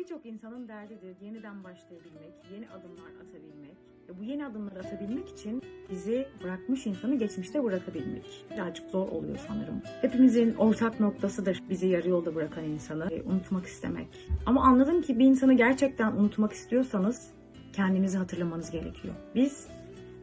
Birçok insanın derdidir yeniden başlayabilmek, yeni adımlar atabilmek. Ve bu yeni adımları atabilmek için bizi bırakmış insanı geçmişte bırakabilmek. Birazcık zor oluyor sanırım. Hepimizin ortak noktasıdır bizi yarı yolda bırakan insanı e, unutmak istemek. Ama anladım ki bir insanı gerçekten unutmak istiyorsanız kendinizi hatırlamanız gerekiyor. Biz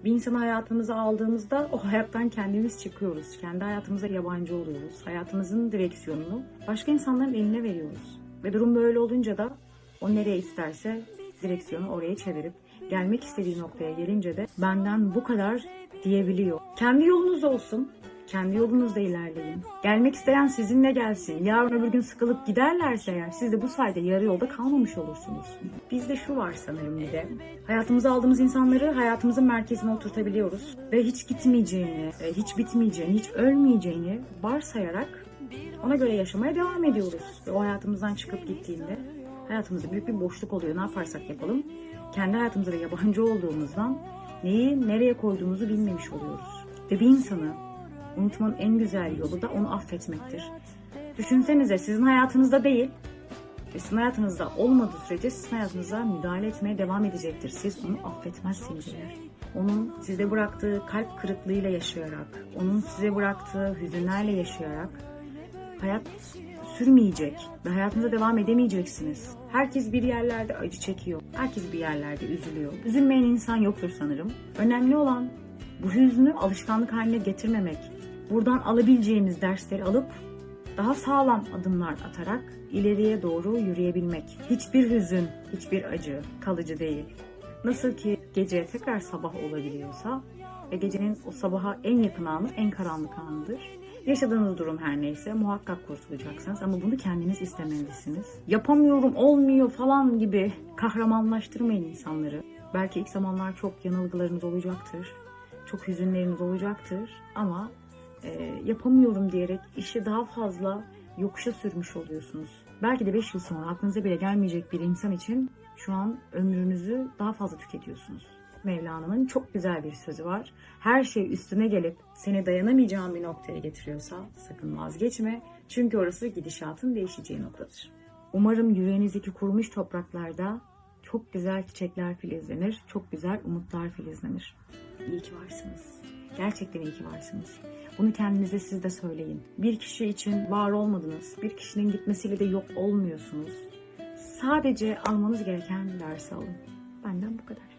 bir insanı hayatımıza aldığımızda o hayattan kendimiz çıkıyoruz. Kendi hayatımıza yabancı oluyoruz. Hayatımızın direksiyonunu başka insanların eline veriyoruz. Ve durum böyle olunca da o nereye isterse direksiyonu oraya çevirip gelmek istediği noktaya gelince de benden bu kadar diyebiliyor. Kendi yolunuz olsun. Kendi yolunuzda ilerleyin. Gelmek isteyen sizinle gelsin. Yarın öbür gün sıkılıp giderlerse eğer siz de bu sayede yarı yolda kalmamış olursunuz. Bizde şu var sanırım bir de. Hayatımıza aldığımız insanları hayatımızın merkezine oturtabiliyoruz. Ve hiç gitmeyeceğini, e, hiç bitmeyeceğini, hiç ölmeyeceğini varsayarak ona göre yaşamaya devam ediyoruz. Ve o hayatımızdan çıkıp gittiğinde hayatımızda büyük bir boşluk oluyor. Ne yaparsak yapalım. Kendi hayatımıza da yabancı olduğumuzdan neyi nereye koyduğumuzu bilmemiş oluyoruz. Ve bir insanı unutmanın en güzel yolu da onu affetmektir. Düşünsenize sizin hayatınızda değil ve sizin hayatınızda olmadığı sürece sizin hayatınıza müdahale etmeye devam edecektir. Siz onu affetmezseniz eğer. Onun size bıraktığı kalp kırıklığıyla yaşayarak, onun size bıraktığı hüzünlerle yaşayarak hayat sürmeyecek ve hayatınıza devam edemeyeceksiniz. Herkes bir yerlerde acı çekiyor. Herkes bir yerlerde üzülüyor. Üzülmeyen insan yoktur sanırım. Önemli olan bu hüznü alışkanlık haline getirmemek. Buradan alabileceğimiz dersleri alıp daha sağlam adımlar atarak ileriye doğru yürüyebilmek. Hiçbir hüzün, hiçbir acı kalıcı değil. Nasıl ki gece tekrar sabah olabiliyorsa ve gecenin o sabaha en yakın anı en karanlık anıdır. Yaşadığınız durum her neyse muhakkak kurtulacaksınız ama bunu kendiniz istemelisiniz. Yapamıyorum, olmuyor falan gibi kahramanlaştırmayın insanları. Belki ilk zamanlar çok yanılgılarınız olacaktır. Çok hüzünleriniz olacaktır ama e, yapamıyorum diyerek işi daha fazla yokuşa sürmüş oluyorsunuz. Belki de 5 yıl sonra aklınıza bile gelmeyecek bir insan için şu an ömrünüzü daha fazla tüketiyorsunuz. Mevlana'nın çok güzel bir sözü var. Her şey üstüne gelip seni dayanamayacağın bir noktaya getiriyorsa sakın vazgeçme. Çünkü orası gidişatın değişeceği noktadır. Umarım yüreğinizdeki kurumuş topraklarda çok güzel çiçekler filizlenir, çok güzel umutlar filizlenir. İyi ki varsınız. Gerçekten iyi ki varsınız. Bunu kendinize siz de söyleyin. Bir kişi için var olmadınız. Bir kişinin gitmesiyle de yok olmuyorsunuz. Sadece almanız gereken dersi alın. Benden bu kadar.